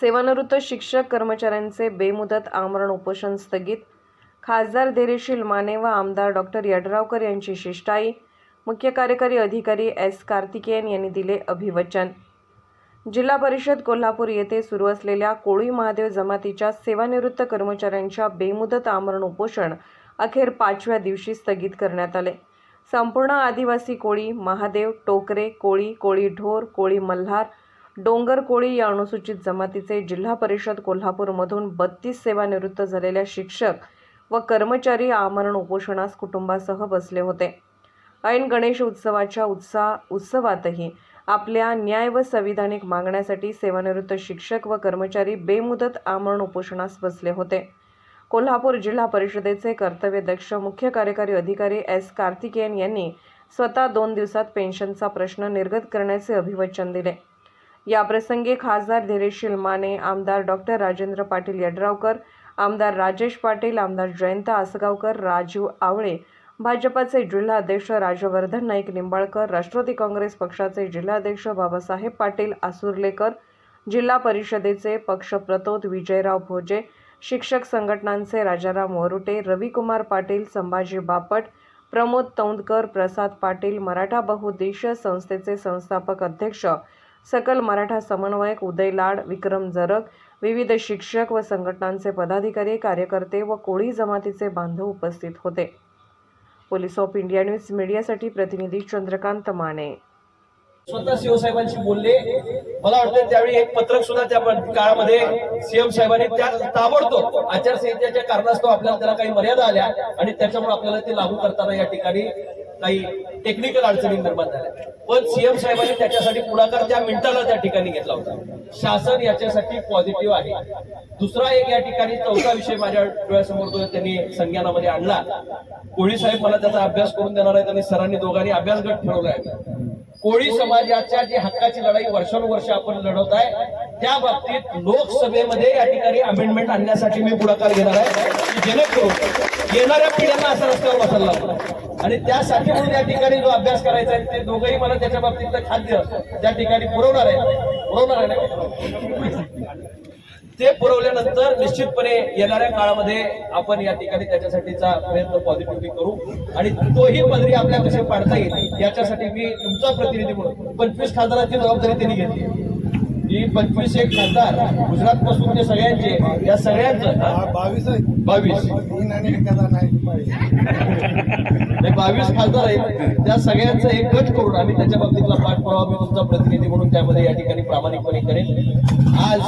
सेवानिवृत्त शिक्षक कर्मचाऱ्यांचे बेमुदत आमरण उपोषण स्थगित. खासदार धैर्यशील माने व आमदार डॉक्टर यड्रावकर यांची शिष्टाई. मुख्य कार्यकारी अधिकारी एस. कार्तिकेयन यांनी दिले अभिवचन. जिल्हा परिषद कोल्हापूर येथे सुरू असलेल्या कोळी महादेव जमातीच्या सेवानिवृत्त कर्मचाऱ्यांच्या बेमुदत आमरण उपोषण अखेर पाचव्या दिवशी स्थगित करण्यात आले. संपूर्ण आदिवासी कोळी महादेव टोकरे कोळी कोळी ढोर कोळी मल्हार डोंगर कोळी या अनुसूचित जमातीचे जिल्हा परिषद कोल्हापूरमधून बत्तीस सेवानिवृत्त झालेल्या शिक्षक व कर्मचारी आमरण उपोषणास कुटुंबासह बसले होते. ऐन गणेश उत्सवाच्या उत्साह उत्सवातही आपल्या न्याय व संविधानिक मागण्यासाठी सेवानिवृत्त शिक्षक व कर्मचारी बेमुदत आमरण उपोषणास बसले होते. कोल्हापूर जिल्हा परिषदेचे कर्तव्यदक्ष मुख्य कार्यकारी अधिकारी एस. कार्तिकेयन यांनी स्वतः दोन दिवसात पेन्शनचा प्रश्न निर्गत करण्याचे अभिवचन दिले. याप्रसंगी खासदार धीरेश माने आमदार डॉक्टर राजेंद्र पाटील यड्रावकर आमदार राजेश पाटील आमदार जयंत आसगावकर राजू आवळे भाजपाचे जिल्हाध्यक्ष राजवर्धन नाईक निंबाळकर राष्ट्रवादी काँग्रेस पक्षाचे जिल्हाध्यक्ष बाबासाहेब पाटील आसुर्लेकर जिल्हा परिषदेचे पक्षप्रतोद विजयराव भोजे शिक्षक संघटनांचे राजाराम वरुटे रविकुमार पाटील संभाजी बापट प्रमोद तौंदकर प्रसाद पाटील मराठा बहुद्देशीय संस्थेचे संस्थापक अध्यक्ष सकल मराठा समन्वयक उदय लाड विक्रम जरग विविध शिक्षक व संघटनांचे पदाधिकारी कार्यकर्ते व कोळी जमातीचे बांधव उपस्थित होते. पोलीस ऑफ इंडिया न्यूज मीडियासाठी प्रतिनिधी चंद्रकांत माने. स्वतः सीओ साहेबांशी बोलले. मला वाटतं त्यावेळी एक पत्रक सुद्धा त्या काळामध्ये सीएम साहेबांनी त्या ताबडतोब आचारसंहितेच्या कारणास्तव आपल्याला त्याला काही मर्यादा आल्या आणि त्याच्यामुळे आपल्याला ते लागू करताना या ठिकाणी काही टेक्निकल अडचणी निर्माण झाल्या. पण सीएम साहेबांनी त्याच्यासाठी पुढाकार त्या मिनिटाला त्या ठिकाणी घेतला होता. शासन याच्यासाठी पॉझिटिव्ह आहे. दुसरा एक या ठिकाणी चौथा विषय माझ्या डोळ्यासमोर जो त्यांनी संज्ञानामध्ये आणला. कोळी साहेब मला त्याचा अभ्यास करून देणार आहेत आणि सरांनी दोघांनी अभ्यास गट ठरवला आहे कोळी समाजाच्या जी हक्काची लढाई वर्षानुवर्ष आपण लढवत आहे त्या बाबतीत लोकसभेमध्ये या ठिकाणी अमेंडमेंट आणण्यासाठी मी पुढाकार घेणार आहे. जेणेकरून येणाऱ्या पिढ्यांना असं रस्त्यावर बसायला लागलं. आणि त्यासाठी म्हणून या ठिकाणी जो अभ्यास करायचा आहे ते दोघंही मला त्याच्या बाबतीतलं खाद्य त्या ठिकाणी पुरवणार आहे पुरवणार आहे ते पुरवल्यानंतर निश्चितपणे येणाऱ्या काळामध्ये आपण या ठिकाणी त्याच्यासाठीचा प्रयत्न पॉझिटिव्हली करू. आणि तोही पदरी आपल्या कसे पाडता येईल याच्यासाठी मी तुमचा प्रतिनिधी म्हणून पंचवीस खासदारांची जबाबदारी त्यांनी घेतली. ही पंचवीस एक खासदार गुजरात पासून ते सगळ्यांचे या सगळ्यांचं? बावीस आहे बावीस. नाही. बावीस खासदार आहेत. त्या सगळ्यांचं एक गट करून आम्ही त्याच्या बाबतीतला पाठपुरावा मी तुमचा प्रतिनिधी म्हणून त्यामध्ये या ठिकाणी प्रामाणिकपणे करेन. आज